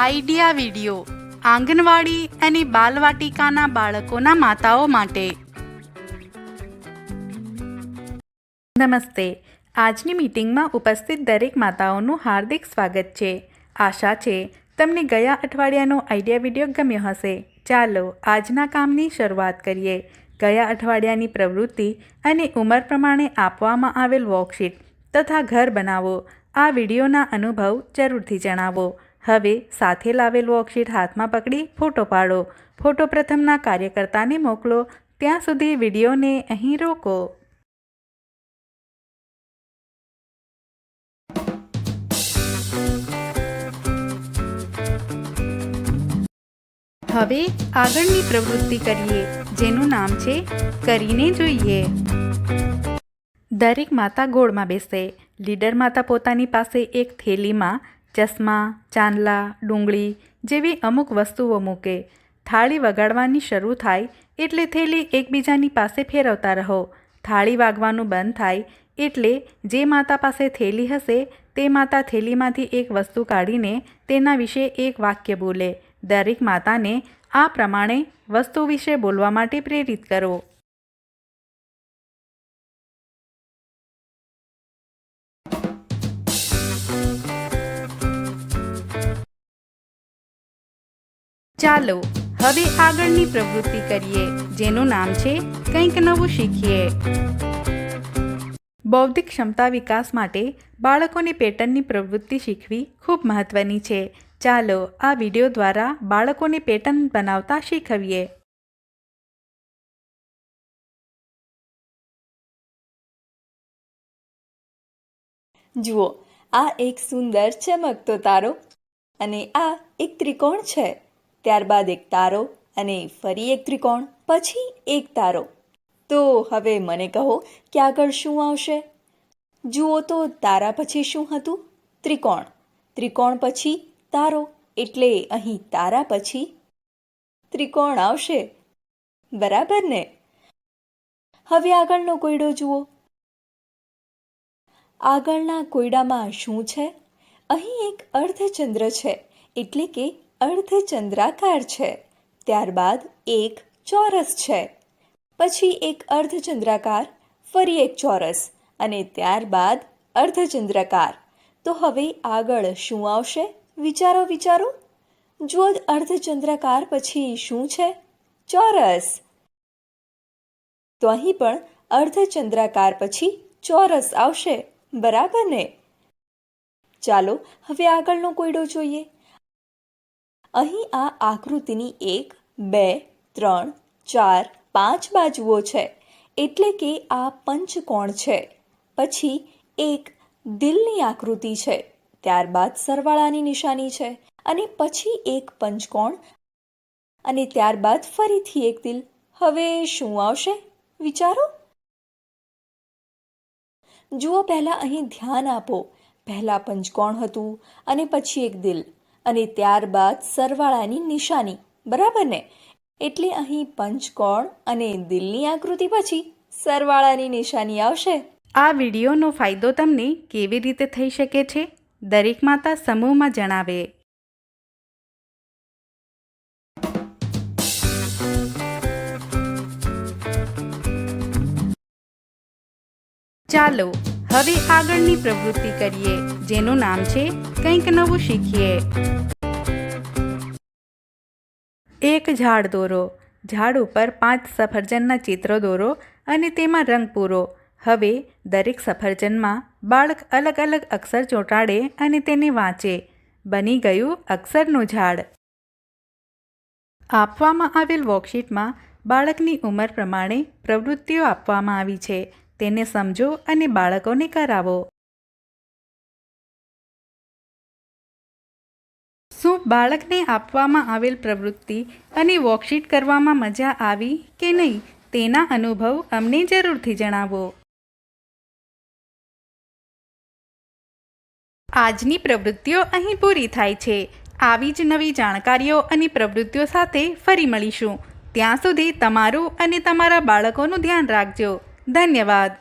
Idea video આંગણવાડી અને બાલવાટિકાના બાળકોના માતાઓ માટે. નમસ્તે. આજની મીટિંગમાં ઉપસ્થિત દરેક માતાઓનું હાર્દિક સ્વાગત છે. આશા છે તમને ગયા અઠવાડિયાનો આઈડિયા વીડિયો ગમ્યો હશે. ચાલો આજના કામની શરૂઆત કરીએ. ગયા અઠવાડિયાની પ્રવૃત્તિ અને ઉંમર પ્રમાણે આપવામાં આવેલ વર્કશીટ તથા ઘર બનાવો. આ વિડીયોના અનુભવ જરૂરથી જણાવો. હવે સાથે લાવેલું વર્કશીટ હાથમાં પકડી ફોટો પાડો. ફોટો પ્રથમના કાર્યકર્તાને મોકલો. ત્યાં સુધી વિડીયોને અહીં રોકો. હવે આગળની પ્રવૃત્તિ કરીએ, જેનું નામ છે કરીને જોઈએ. દરેક માતા ગોળમાં બેસે. લીડર માતા પોતાની પાસે એક થેલીમાં ચશ્મા, ચાંદલા, ડુંગળી જેવી અમુક વસ્તુઓ મૂકે. થાળી વગાડવાની શરૂ થાય એટલે થેલી એકબીજાની પાસે ફેરવતા રહો. થાળી વાગવાનું બંધ થાય એટલે જે માતા પાસે થેલી હશે તે માતા થેલીમાંથી એક વસ્તુ કાઢીને તેના વિશે એક વાક્ય બોલે. દરેક માતાને આ પ્રમાણે વસ્તુ વિશે બોલવા માટે પ્રેરિત કરો. ચાલો હવે આગળની પ્રવૃત્તિ કરીએ, જેનું નામ છે કંઈક નવું શીખીએ. બૌદ્ધિક ક્ષમતા વિકાસ માટે બાળકોને પેટર્નની પ્રવૃત્તિ શીખવી ખૂબ મહત્વની છે. ચાલો આ વીડિયો દ્વારા બાળકોને પેટર્ન બનાવતા શીખવીએ. જુઓ, આ એક સુંદર, ચમકતો તારો અને આ એક ત્રિકોણ છે. ત્યારબાદ એક તારો અને ફરી એક ત્રિકોણ, પછી એક તારો. તો હવે મને કહો, કે આગળ શું આવશે? જુઓ તો તારા પછી શું હતું? ત્રિકોણ. ત્રિકોણ પછી તારો, એટલે અહીં તારા પછી ત્રિકોણ આવશે. બરાબર ને? હવે આગળનો કોયડો જુઓ. આગળના કોયડામાં શું છે? અહીં એક અર્ધચંદ્ર છે, એટલે કે અર્ધચંદ્રાકાર છે. ત્યારબાદ એક ચોરસ છે. પછી એક અર્ધચંદ્રાકાર, ફરી એક ચોરસ અને ત્યારબાદ અર્ધચંદ્રાકાર. તો હવે આગળ શું આવશે? વિચારો વિચારો. જુઓ અર્ધચંદ્રાકાર પછી શું છે? ચોરસ. તો અહીં પણ અર્ધચંદ્રાકાર પછી ચોરસ આવશે. બરાબર ને? ચાલો, હવે આગળનો કોયડો જોઈએ. અહીં આ આકૃતિની એક, બે, ત્રણ, ચાર, પાંચ બાજુઓ છે. એટલે કે આ પંચકોણ છે. પછી એક દિલની આકૃતિ છે. ત્યારબાદ સરવાળાની નિશાની છે. અને પછી એક પંચકોણ. અને ત્યારબાદ ફરીથી એક દિલ. હવે શું આવશે? વિચારો. જુઓ પહેલાં અહીં ધ્યાન આપો. પહેલાં પંચકોણ હતું અને પછી એક દિલ. અને ત્યારબાદ સરવાળાની નિશાની. બરાબર ને? એટલે અહીં પંચકોણ અને દિલની આકૃતિ પછી સરવાળાની નિશાની આવશે. આ વિડીયોનો ફાયદો તમને કેવી રીતે થઈ શકે છે, દરેક માતા સમૂહમાં જણાવે. ચાલો હવે આગળની પ્રવૃત્તિ કરીએ, જેનું નામ છે કંઈક નવું શીખીએ. એક ઝાડ દોરો. ઝાડ ઉપર પાંચ સફરજનના ચિત્રો દોરો અને તેમાં રંગ પૂરો. હવે દરેક સફરજનમાં બાળક અલગ અલગ અક્ષર ચોંટાડે અને તેને વાંચે. બની ગયું અક્ષરનું ઝાડ. આપવામાં આવેલ વર્કશીટમાં બાળકની ઉંમર પ્રમાણે પ્રવૃત્તિઓ આપવામાં આવી છે. તેને સમજો અને બાળકોને કરાવો. શું બાળકને આપવામાં આવેલ પ્રવૃત્તિ અને વર્કશીટ કરવામાં મજા આવી કે નહીં તેના અનુભવ અમને જરૂરથી જણાવો. આજની પ્રવૃત્તિઓ અહીં પૂરી થાય છે. આવી જ નવી જાણકારીઓ અને પ્રવૃત્તિઓ સાથે ફરી મળીશું. ત્યાં સુધી તમારું અને તમારા બાળકોનું ધ્યાન રાખજો. ધન્યવાદ